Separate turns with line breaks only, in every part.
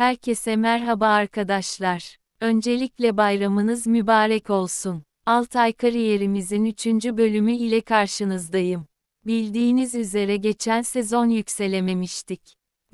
Herkese merhaba arkadaşlar. Öncelikle bayramınız mübarek olsun. Altay kariyerimizin 3. bölümü ile karşınızdayım. Bildiğiniz üzere geçen sezon yükselememiştik.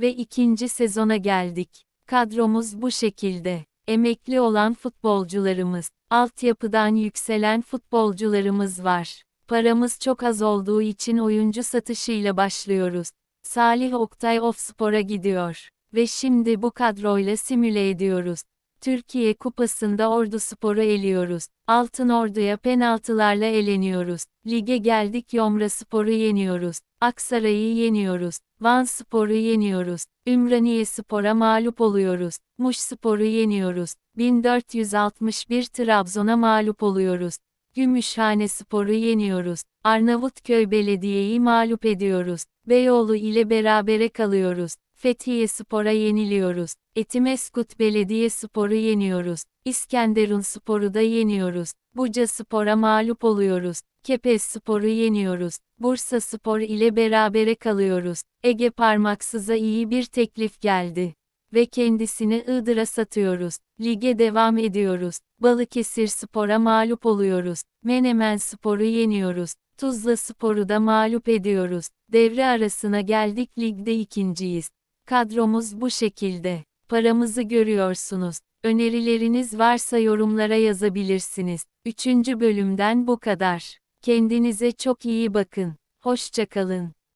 Ve ikinci sezona geldik. Kadromuz bu şekilde. Emekli olan futbolcularımız, altyapıdan yükselen futbolcularımız var. Paramız çok az olduğu için oyuncu satışıyla başlıyoruz. Salih Oktay Ofspor'a gidiyor. Ve şimdi bu kadroyla simüle ediyoruz. Türkiye Kupası'nda Ordu Spor'u eliyoruz. Altın Ordu'ya penaltılarla eleniyoruz. Lige geldik Yomra Spor'u yeniyoruz. Aksaray'ı yeniyoruz. Van Spor'u yeniyoruz. Ümraniye Spor'a mağlup oluyoruz. Muş Spor'u yeniyoruz. 1461 Trabzon'a mağlup oluyoruz. Gümüşhane Spor'u yeniyoruz. Arnavutköy Belediye'yi mağlup ediyoruz. Beyoğlu ile berabere kalıyoruz. Fethiye Spor'a yeniliyoruz. Etimeskut Belediye Spor'u yeniyoruz. İskenderun Spor'u da yeniyoruz. Buca Spor'a mağlup oluyoruz. Kepez Spor'u yeniyoruz. Bursa Spor ile berabere kalıyoruz. Ege Parmaksız'a iyi bir teklif geldi. Ve kendisini Iğdır'a satıyoruz. Lige devam ediyoruz. Balıkesir Spor'a mağlup oluyoruz. Menemen Spor'u yeniyoruz. Tuzla Spor'u da mağlup ediyoruz. Devre arasına geldik ligde ikinciyiz. Kadromuz bu şekilde. Paramızı görüyorsunuz. Önerileriniz varsa yorumlara yazabilirsiniz. Üçüncü bölümden bu kadar. Kendinize çok iyi bakın. Hoşçakalın.